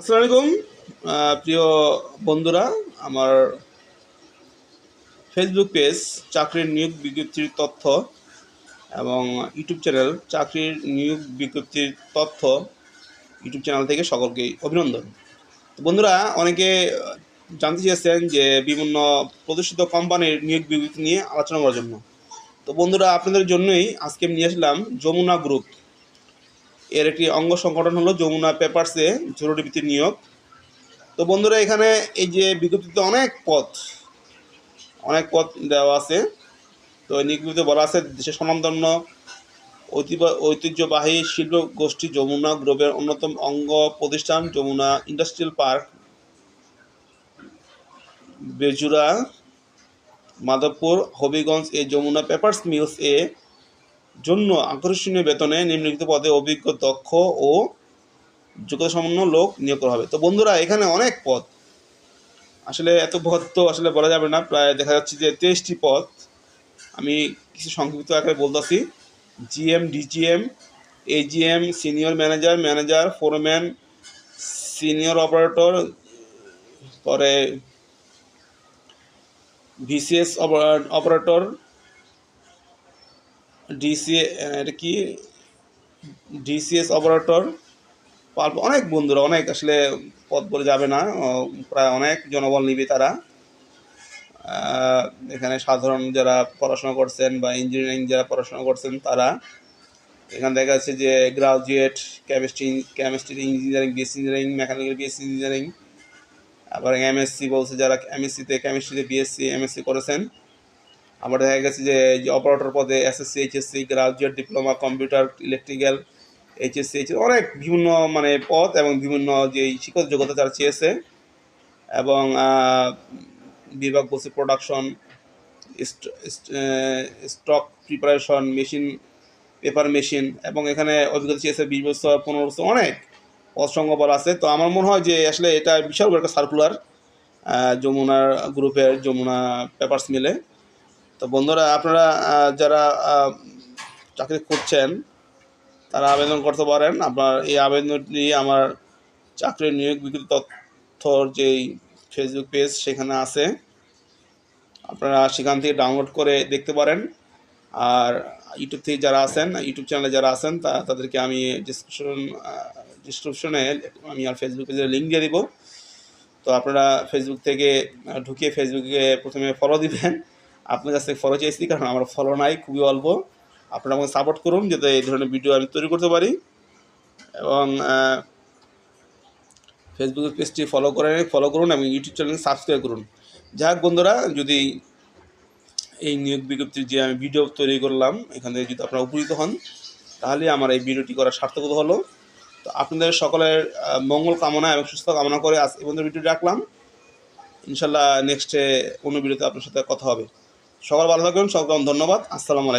আসসালামু আলাইকুম। প্রিয় বন্ধুরা, আমার ফেসবুক পেজ চাকরির নিয়োগ বিজ্ঞপ্তির তথ্য এবং ইউটিউব চ্যানেল চাকরির নিয়োগ বিজ্ঞপ্তির তথ্য ইউটিউব চ্যানেল থেকে সকলকে অভিনন্দন। বন্ধুরা, অনেকে জানতে চেয়েছেন যে বিভিন্ন প্রতিষ্ঠিত কোম্পানির নিয়োগ বিজ্ঞপ্তি নিয়ে আলোচনা করার জন্য। তো বন্ধুরা, আপনাদের জন্যই আজকে নিয়ে আসলাম যমুনা গ্রুপ এর একটি অঙ্গ সংগঠন হলো যমুনা পেপারসে জরুরি ভিত্তির নিয়োগ। তো বন্ধুরা, এখানে এই যে বিজ্ঞপ্তিতে অনেক পথ অনেক পথ দেওয়া আছে। তো নিয়োগবিতে বলা আছে, দেশের স্বনামধন্য ঐতিহ্য- ঐতিহ্যবাহী শিল্প গোষ্ঠী যমুনা গ্রুপের অন্যতম অঙ্গ প্রতিষ্ঠান যমুনা ইন্ডাস্ট্রিয়াল পার্ক বেজুরা মাধবপুর, হবিগঞ্জ এ যমুনা পেপারস মিলস এ জন্য আকর্ষণীয় বেতনে নিম্নলিখিত পদে অভিজ্ঞ, দক্ষ ও যোগ্যতা সম্পন্ন লোক নিয়োগ করা হবে। তো বন্ধুরা, এখানে অনেক পদ। আসলে এত পদ তো আসলে বলা যাবে না। প্রায় দেখা যাচ্ছে যে তেইশটি পদ। আমি কিছু সংক্ষিপ্ত আকারে বলতেছি। GM, DGM, AGM, senior manager manager, foreman, senior operator, পরে ভিসিএস অপারেটর ডিসি এটা কি? DCs operator. পাল্প অনেক বন্ধুরা, অনেক আসলে পদ বলে যাবে না প্রায় অনেক জনবল নিবে তারা। এখানে সাধারণ যারা পড়াশোনা করছেন বা ইঞ্জিনিয়ারিং যারা পড়াশোনা করছেন তারা, এখানে দেখা যাচ্ছে যে graduate chemistry chemistry engineering BSc engineering mechanical BSc engineering আবার এমএসসি বলছে যারা এমএসসিতে কেমিস্ট্রিতে বিএসসি এমএসসি করেছেন। আবার দেখা গেছে যে অপারেটর পদে SSC HSC graduate diploma computer electrical HSC H অনেক বিভিন্ন মানে পদ এবং বিভিন্ন যে শিক্ষক যোগ্যতা তারা চেয়েছে এবং বিভাগ বলছে production stock preparation machine paper machine এবং এখানে অভিজ্ঞতা চেয়েছে বিশ বছর, পনেরো বছর, অনেক পদ সংখ্যা আছে। তো আমার মনে হয় যে আসলে এটা বিশাল বড় একটা সার্কুলার যমুনার গ্রুপের যমুনা পেপারস মিলে। তো বন্ধুরা, আপনারা যারা চাকরি করছেন তারা আবেদন করতে পারেন। আপনার এই আবেদনটি আমার চাকরির নিয়োগ বিক্রি তথ্যর যেই ফেসবুক পেজ সেখানে আছে। আপনারা সেখান থেকে ডাউনলোড করে দেখতে পারেন। আর ইউটিউব থেকে যারা আছেন ইউটিউব চ্যানেলে যারা আছেন, তা, তাদেরকে আমি ডিসক্রিপশন ডিসক্রিপশনে আমি আর ফেসবুক পেজের লিঙ্ক দিয়ে দিব। তো আপনারা ফেসবুক থেকে ঢুকিয়ে ফেসবুকে প্রথমে ফলো দিবেন। আপনার কাছ থেকে ফলো চেয়েছি কারণ আমার ফলো নাই, খুবই অল্প। আপনারা আমাকে সাপোর্ট করুন, যাতে এই ধরনের ভিডিও আমি তৈরি করতে পারি। এবং ফেসবুকের পেজটি ফলো করে ফলো করুন এবং ইউটিউব চ্যানেল সাবস্ক্রাইব করুন। যাই হোক বন্ধুরা, যদি এই নিয়োগ বিজ্ঞপ্তির যে আমি ভিডিও তৈরি করলাম, এখান থেকে যদি আপনারা উপকৃত হন, তাহলে আমার এই ভিডিওটি করার সার্থকতা হলো। তো আপনাদের সকলের মঙ্গল কামনা এবং সুস্থ কামনা করে আজ এই পর্যন্ত ভিডিওটি রাখলাম। ইনশাল্লাহ নেক্সটে অন্য ভিডিওতে আপনার সাথে কথা হবে। সকাল ভালো থাকবেন সকল ধন্যবাদ। আসসালামু আলাইকুম।